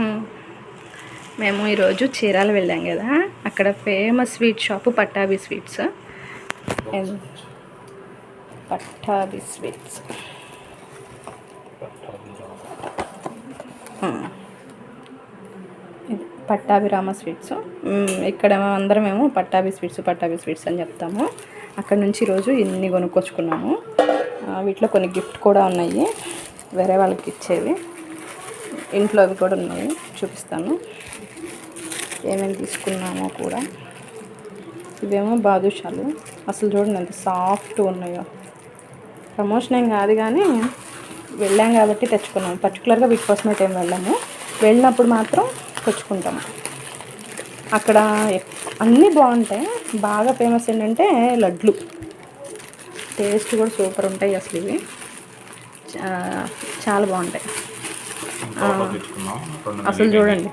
మ్మ్. ఈరోజు చీరాలు వెళ్ళాం కదా అక్కడ famous sweet shop Pattabhi sweets. Pattabhi sweets. Pattabhirama sweets. ఇక్కడ అందరం మేము పట్టాభి స్వీట్స్ పట్టాభి స్వీట్స్ అని చెప్తాము. అక్కడ నుంచి ఈరోజు ఇన్ని కొనుక్కొచ్చుకున్నాము. వీటిలో కొన్ని గిఫ్ట్ కూడా ఉన్నాయి వేరే వాళ్ళకి ఇచ్చేవి. ఇంట్లో అవి కూడా ఉన్నాయి. చూపిస్తాను. ఏమేమి తీసుకున్నామో కూడా. ఇవేమో బాదుషాలు. అసలు చూడండి ఎంత సాఫ్ట్ ఉన్నాయో. ప్రమోషన్ ఏం కాదు కానీ వెళ్ళాం కాబట్టి తెచ్చుకున్నాం. పర్టికులర్గా వీటి కోసం అయితే ఏం వెళ్ళాము. వెళ్ళినప్పుడు మాత్రం తెచ్చుకుంటాము అక్కడ అన్నీ బాగుంటాయి. బాగా ఫేమస్ ఏంటంటే లడ్లు. టేస్ట్ కూడా సూపర్ ఉంటాయి అసలు ఇవి. చాలా బాగుంటాయి. అసలు చూడండి.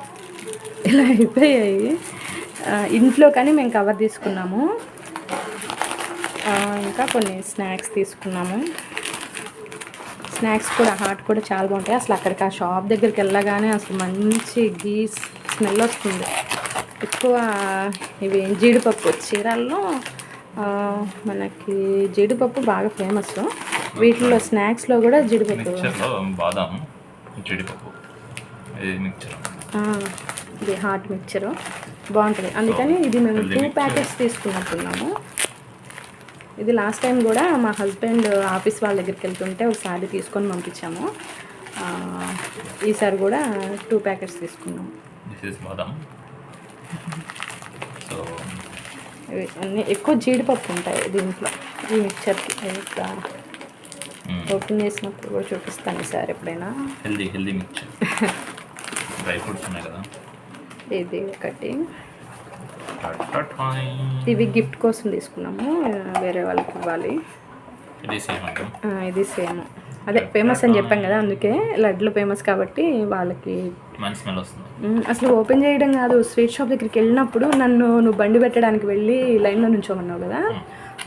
ఇలా అయిపోయాయి. ఇంట్లో కానీ మేము కవర్ తీసుకున్నాము. ఇంకా కొన్ని స్నాక్స్ తీసుకున్నాము. స్నాక్స్ కూడా హాట్ కూడా చాలా బాగుంటాయి. అసలు అక్కడికి ఆ షాప్ దగ్గరికి వెళ్ళగానే అసలు మంచి గీ స్మెల్ వస్తుంది. ఎక్కువ ఇవి జీడిపప్పు చీరాల్లో మనకి జీడిపప్పు బాగా ఫేమస్ వీటిలో స్నాక్స్లో కూడా జీడిపప్పు. బాదం జీడిపప్పు. ఇది హాట్ మిక్చరు బాగుంటుంది. అందుకని ఇది మేము టూ. ప్యాకెట్స్ తీసుకున్నట్టున్నాము. ఇది లాస్ట్ టైం కూడా మా హస్బెండ్ ఆఫీస్ వాళ్ళ దగ్గరికి వెళ్తుంటే ఒకసారి తీసుకొని పంపించాము. ఈసారి కూడా టూ ప్యాకెట్స్ తీసుకున్నాము. సో అన్నీ ఎక్కువ జీడిపప్పు ఉంటాయి దీంట్లో. ఈ మిక్చర్కి ఇట్లా ఓపెన్ చేసినప్పుడు కూడా చూపిస్తాను ఈసారి ఎప్పుడైనా. Healthy healthy mixture dry fruits ఉన్నాయి కదా. ఇది ఒకటి. ఇవి గిఫ్ట్ కోసం తీసుకున్నాము. వేరే వాళ్ళకి ఇవ్వాలి. ఇది సేమ్ ఇది సేమ్. అదే ఫేమస్ అని చెప్పాం కదా అందుకే లడ్లు ఫేమస్ కాబట్టి వాళ్ళకి మంచి స్మెల్ వస్తుంది. అసలు ఓపెన్ చేయడం కాదు స్వీట్ షాప్ దగ్గరికి వెళ్ళినప్పుడు నన్ను నువ్వు బండి పెట్టడానికి వెళ్ళి లైన్లో నుంచోమన్నావు కదా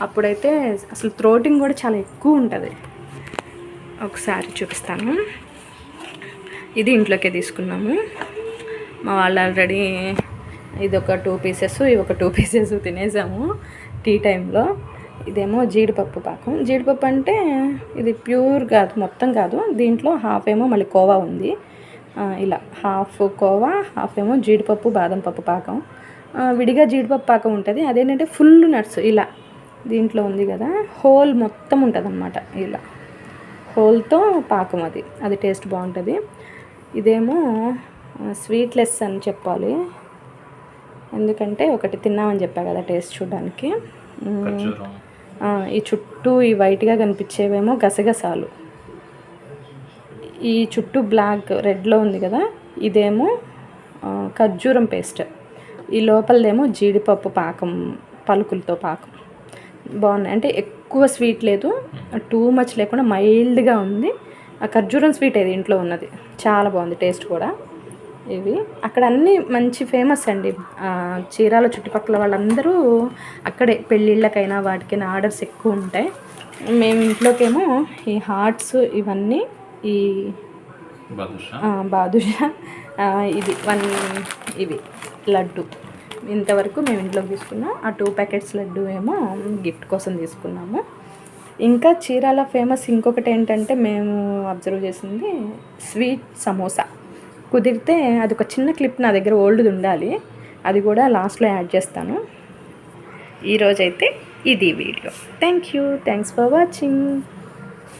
అప్పుడైతే అసలు థ్రోటింగ్ కూడా చాలా ఎక్కువ ఉంటుంది. ఒకసారి చూపిస్తాను. ఇది ఇంట్లోకే తీసుకున్నాము. మా వాళ్ళు ఆల్రెడీ ఇది ఒక టూ పీసెస్ ఇవి ఒక టూ పీసెస్ తినేసాము టీ టైంలో ఇదేమో జీడిపప్పు పాకం. జీడిపప్పు అంటే ఇది ప్యూర్ కాదు మొత్తం కాదు. దీంట్లో హాఫ్ ఏమో మళ్ళీ కోవా ఉంది. ఇలా హాఫ్ కోవా హాఫ్ ఏమో జీడిపప్పు బాదం పప్పు పాకం. విడిగా జీడిపప్పు పాకం ఉంటుంది. అదేంటంటే ఫుల్ నట్స్ ఇలా దీంట్లో ఉంది కదా. హోల్ మొత్తం ఉంటుంది అన్నమాట ఇలా. హోల్తో పాకం అది. అది టేస్ట్ బాగుంటుంది. ఇదేమో స్వీట్లెస్ అని చెప్పాలి. ఎందుకంటే ఒకటి తిన్నామని చెప్పా కదా టేస్ట్ చూడడానికి. ఈ చుట్టూ ఈ వైట్గా కనిపించేవేమో గసగసాలు. ఈ చుట్టూ బ్లాక్ రెడ్లో ఉంది కదా ఇదేమో ఖర్జూరం పేస్ట్. ఈ లోపలదేమో జీడిపప్పు పాకం పలుకులతో పాకం. బాగున్నాయి. అంటే ఎక్కువ స్వీట్ లేదు టూ మచ్ లేకుండా మైల్డ్గా ఉంది. ఆ ఖర్జూరం స్వీట్ ఏది? ఇంట్లో ఉన్నది. చాలా బాగుంది టేస్ట్ కూడా. ఇవి. అక్కడ అన్నీ మంచి ఫేమస్ అండి. చీరాల చుట్టుపక్కల వాళ్ళందరూ అక్కడే పెళ్ళిళ్ళకైనా వాటికైనా ఆర్డర్స్ ఎక్కువ ఉంటాయి. మేము ఇంట్లోకేమో ఈ హార్ట్స్ ఇవన్నీ ఈ బాదుషా? ఇది వన్ ఇవి లడ్డు. ఇంతవరకు మేము ఇంట్లోకి తీసుకున్నాం ఆ టూ ప్యాకెట్స్ లడ్డు ఏమో గిఫ్ట్ కోసం తీసుకున్నాము. ఇంకా చీరాల ఫేమస్ ఇంకొకటి ఏంటంటే మేము అబ్జర్వ్ చేసింది స్వీట్ సమోసా. కుదిరితే అది ఒక చిన్న క్లిప్ నా దగ్గర ఓల్డ్ది ఉండాలి. అది కూడా లాస్ట్లో యాడ్ చేస్తాను. ఈరోజైతే ఇది video. Thank you. Thanks for watching.